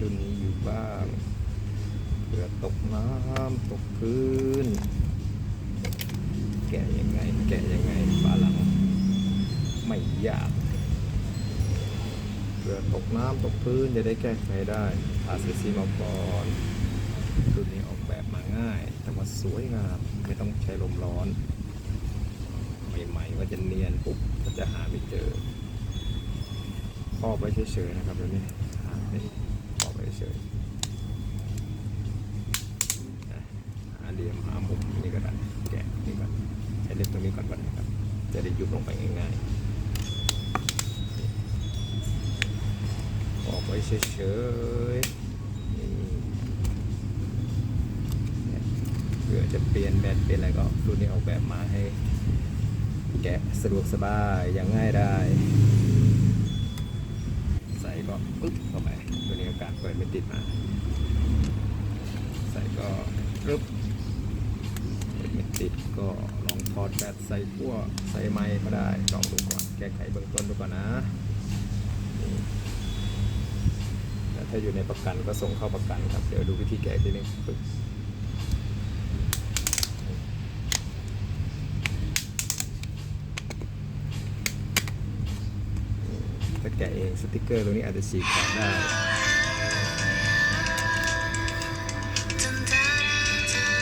รุ่นนี้อยู่บ้างเผื่อตกน้ำตกพื้น แกะยังไง แกะยังไงฝาหลัง ไม่ยากเผื่อตกน้ำตกพื้นจะได้แก้ไขได้ทาสีซีมาก่อนรุ่นนี้ออกแบบมาง่าย แต่ว่าสวยงาม ไม่ต้องใช้ลมร้อนใหม่ๆก็จะเนียนปุ๊บก็จะหาไม่เจอครอไว้เฉยๆนะครับเดี๋ยวนี้หาไม่ครอบไว้เฉยๆนะหาเหลี่ยมหามุมนี่ก็ได้แกะนี่ก่อนใช้ เล็บตรงนี้ก่อนก่อนนะครับ จะได้ยุบลงไปง่ายๆครอบไว้เฉยๆเนี่ยเผื่อจะเปลี่ยนแบตเปลี่ยนอะไรก็รุ่นนี้ออกแบบมาให้ แกะสะดวกสบายอย่างง่ายได้ใส่ก็ปึ๊บเข้าไปตัวนี้อากาศเปิดไม่ติดมาใส่ก็ปึ๊บเปิดไม่ติดก็ ถอดแบตใส่ขั้วใส่ไม้ก็ได้ลองดูก่อนแก้ไขเบื้องต้นดูก่อนนะนถ้าอยู่ในประกันก็ส่งเข้าประกันครับ เดี๋ยวดูวิธีแก้ทีนึงถ้าแกะเองสติกเกอร์ตรงนี้อาจจะฉีกขาดได้